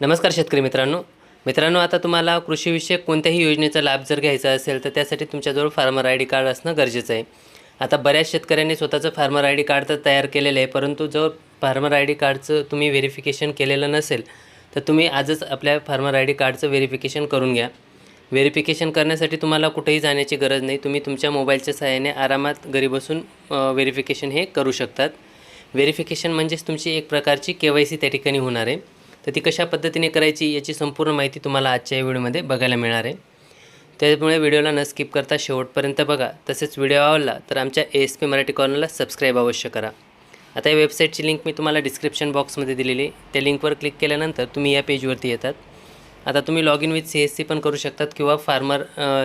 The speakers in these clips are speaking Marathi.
नमस्कार शेतकरी मित्रांनो. मित्रांनो आता तुम्हाला कृषीविषयक कोणत्याही योजनेचा लाभ जर घ्यायचा असेल तर त्यासाठी तुमच्याजवळ फार्मर आय डी कार्ड असणं गरजेचं आहे. आता बऱ्याच शेतकऱ्यांनी स्वतःचं फार्मर आय डी कार्ड तर तयार केलेलं आहे परंतु जर फार्मर आय डी कार्डचं तुम्ही व्हेरिफिकेशन केलेलं नसेल तर तुम्ही आजच आपल्या फार्मर आय डी कार्डचं व्हेरिफिकेशन करून घ्या. व्हेरिफिकेशन करण्यासाठी तुम्हाला कुठेही जाण्याची गरज नाही. तुम्ही तुमच्या मोबाईलच्या सहाय्याने आरामात घरी बसून व्हेरिफिकेशन हे करू शकतात. व्हेरिफिकेशन म्हणजेच तुमची एक प्रकारची के वाय सी त्या ठिकाणी होणार आहे. तर ती कशा पद्धतीने करायची याची संपूर्ण माहिती तुम्हाला आजच्या या व्हिडिओमध्ये बघायला मिळणार आहे. त्यामुळे व्हिडिओला न स्किप करता शेवटपर्यंत बघा. तसेच व्हिडिओ आवडला तर आमच्या ए एस पी मराठी कॉर्नरला सबस्क्राईब अवश्य करा. आता या वेबसाईटची लिंक मी तुम्हाला डिस्क्रिप्शन बॉक्समध्ये दिलेली आहे. त्या लिंकवर क्लिक केल्यानंतर तुम्ही या पेजवरती येतात. आता तुम्ही log in with C S C पण करू शकतात किंवा फार्मर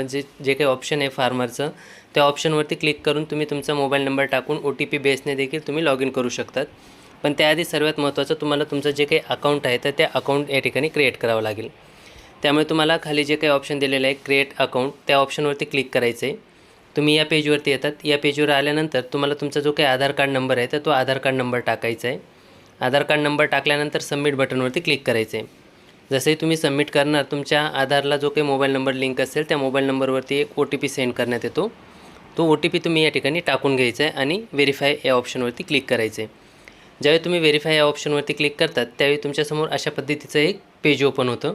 जे जे काही ऑप्शन आहे फार्मरचं त्या ऑप्शनवरती क्लिक करून तुम्ही तुमचा मोबाईल नंबर टाकून ओ टी पी बेसने देखील तुम्ही लॉग इन करू शकतात. पण त्याआधी सर्वात महत्त्वाचं तुम्हाला तुमचं जे काही अकाउंट आहे तर त्या अकाउंट या ठिकाणी क्रिएट करावं लागेल. त्यामुळे तुम्हाला खाली जे काही ऑप्शन दिलेलं आहे क्रिएट अकाउंट त्या ऑप्शनवरती क्लिक करायचं आहे तुम्ही या पेजवरती येतात. या पेजवर आल्यानंतर तुम्हाला तुमचा जो काही आधार कार्ड नंबर आहे तर तो आधार कार्ड नंबर टाकायचा आहे आधार कार्ड नंबर टाकल्यानंतर सबमिट बटनवरती क्लिक करायचं आहे जसंही तुम्ही सबमिट करणार तुमच्या आधारला जो काही मोबाईल नंबर लिंक असेल त्या मोबाईल नंबरवरती एक ओ टी पी सेंड करण्यात येतो. तो ओ टी पी तुम्ही या ठिकाणी टाकून घ्यायचा आहे आणि व्हेरीफाय या ऑप्शनवरती क्लिक करायचं आहे ज्यावेळी तुम्ही व्हेरीफाय या ऑप्शनवरती क्लिक करतात त्यावेळी तुमच्यासमोर अशा पद्धतीचं एक पेज ओपन होतं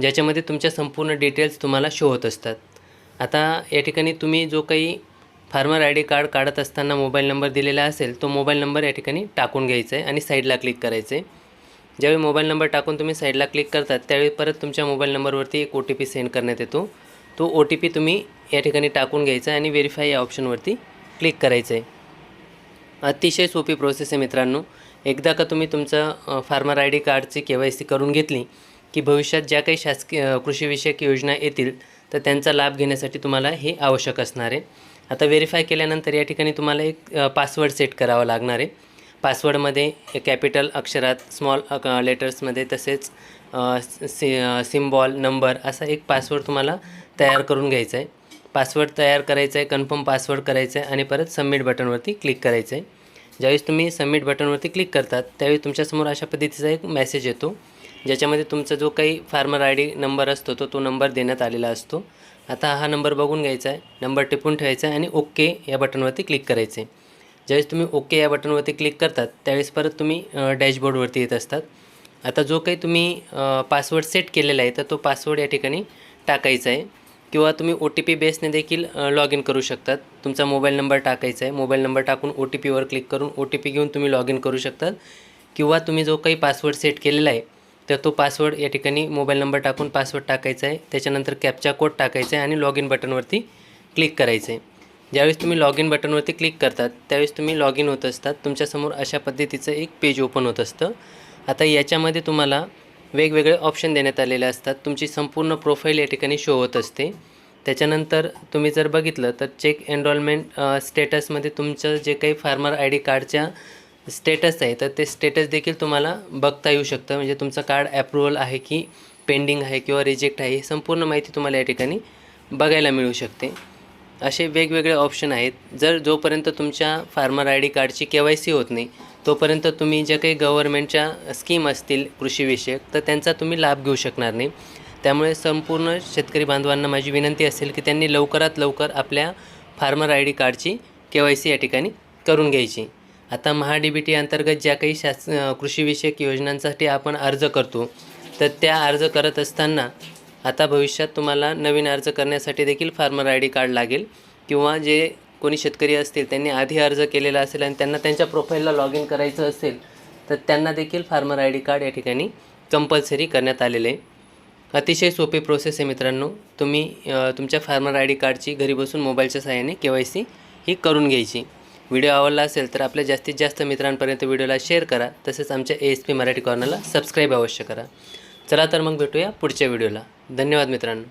ज्याच्यामध्ये तुमच्या संपूर्ण डिटेल्स तुम्हाला शो होत असतात. आता या ठिकाणी तुम्ही जो काही फार्मर आय डी कार्ड काढत असताना मोबाईल नंबर दिलेला असेल तो मोबाईल नंबर या ठिकाणी टाकून घ्यायचा आहे आणि साईडला क्लिक करायचं आहे. ज्यावेळी मोबाईल नंबर टाकून तुम्ही साईडला क्लिक करतात त्यावेळी परत तुमच्या मोबाईल नंबरवरती एक ओ टी पी सेंड करण्यात येतो. तो ओ टी पी तुम्ही या ठिकाणी टाकून घ्यायचा आणि व्हेरीफाय या ऑप्शनवरती क्लिक करायचं आहे. अतिशय सोपी प्रोसेस आहे मित्रांनो. एकदा का तुम्ही तुमचं फार्मर आय डी कार्डची के वाय सी करून घेतली की भविष्यात ज्या काही शासकीय कृषीविषयक योजना येतील तर त्यांचा लाभ घेण्यासाठी तुम्हाला हे आवश्यक असणार आहे. आता व्हेरीफाय केल्यानंतर या ठिकाणी तुम्हाला एक पासवर्ड सेट करावा लागणार आहे. पासवर्डमध्ये कॅपिटल अक्षरात स्मॉल लेटर्समध्ये तसेच सि सिम्बॉल नंबर असा एक पासवर्ड तुम्हाला तयार करून घ्यायचा आहे. पासवर्ड तयार करायचा आहे कन्फर्म पासवर्ड करायचा आहे आणि परत सबमिट बटनवरती क्लिक करायचं आहे ज्यावेळेस तुम्ही सबमिट बटनवरती क्लिक करतात त्यावेळी तुमच्यासमोर अशा पद्धतीचा एक मेसेज येतो ज्याच्यामध्ये तुमचा जो काही फार्मर आय डी नंबर असतो तो तो नंबर देण्यात आलेला असतो. आता हा नंबर बघून घ्यायचा आहे नंबर टिपून ठेवायचा आहे आणि ओके या बटनवरती क्लिक करायचे ज्यावेळेस तुम्ही ओके या बटनवरती क्लिक करतात त्यावेळेस परत तुम्ही डॅशबोर्डवरती येत असतात. आता जो काही तुम्ही पासवर्ड सेट केलेला आहे तर तो पासवर्ड या ठिकाणी टाकायचा आहे किंवा तुम्ही ओ टी पी बेसने देखील लॉग इन करू शकतात. तुमचा मोबाईल नंबर टाकायचा आहे. मोबाईल नंबर टाकून ओ टी पीवर क्लिक करून ओ टी पी घेऊन तुम्ही लॉग इन करू शकतात. किंवा तुम्ही जो काही पासवर्ड सेट केलेला आहे तर तो पासवर्ड या ठिकाणी मोबाईल नंबर टाकून पासवर्ड टाकायचा आहे. त्याच्यानंतर कॅपचा कोड टाकायचा आहे आणि लॉग इन बटनवरती क्लिक करायचं आहे. ज्यावेळेस तुम्ही लॉग इन बटनवरती क्लिक करतात त्यावेळेस तुम्ही लॉग इन होत असतात. तुमच्यासमोर अशा पद्धतीचं एक पेज ओपन होत असतं. आता याच्यामध्ये तुम्हाला वेगवेगळे ऑप्शन देण्यात आलेले असतात. तुमची संपूर्ण प्रोफाईल या ठिकाणी शो होत असते. त्याच्यानंतर तुम्ही जर बघितलं तर चेक एनरोलमेंट स्टेटसमध्ये तुमचं जे काही फार्मर आय डी कार्डच्या स्टेटस आहे तर ते स्टेटस देखील तुम्हाला बघता येऊ शकतं. म्हणजे तुमचं कार्ड ॲप्रुव्हल आहे की पेंडिंग आहे किंवा रिजेक्ट आहे ही संपूर्ण माहिती तुम्हाला या ठिकाणी बघायला मिळू शकते. असे वेगवेगळे ऑप्शन आहेत. जर जोपर्यंत तुमच्या फार्मर आय डी कार्डची के वाय सी होत नाही तोपर्यंत तुम्ही ज्या काही गव्हर्नमेंटच्या स्कीम असतील कृषीविषयक तर त्यांचा तुम्ही लाभ घेऊ शकणार नाही. त्यामुळे संपूर्ण शेतकरी बांधवांना माझी विनंती असेल की त्यांनी लवकरात लवकर आपल्या फार्मर आय डी कार्डची के वाय सी या ठिकाणी करून घ्यायची. आता महा डी बी टी अंतर्गत ज्या काही शास कृषीविषयक योजनांसाठी आपण अर्ज करतो तर त्या अर्ज करत असताना आता भविष्यात तुम्हाला नवीन अर्ज करण्यासाठी देखील फार्मर आय डी कार्ड लागेल किंवा जे कोणी शेतकरी असतील त्यांनी आधी अर्ज केलेला असेल आणि त्यांना त्यांच्या प्रोफाईलला लॉग इन करायचं असेल तर त्यांना देखील फार्मर आय डी कार्ड या ठिकाणी कंपल्सरी करण्यात आलेलं आहे. अतिशय सोपी प्रोसेस आहे मित्रांनो. तुम्ही तुमच्या फार्मर आय डी कार्डची घरी बसून मोबाईलच्या सहाय्याने के वाय सी ही करून घ्यायची. व्हिडिओ आवडला असेल तर आपल्या जास्तीत जास्त मित्रांपर्यंत व्हिडिओला शेअर करा. तसेच आमच्या ए एस पी मराठी कॉर्नरला सबस्क्राईब अवश्य करा. चला तर मग भेटूया पुढच्या व्हिडिओला. धन्यवाद मित्रांनो.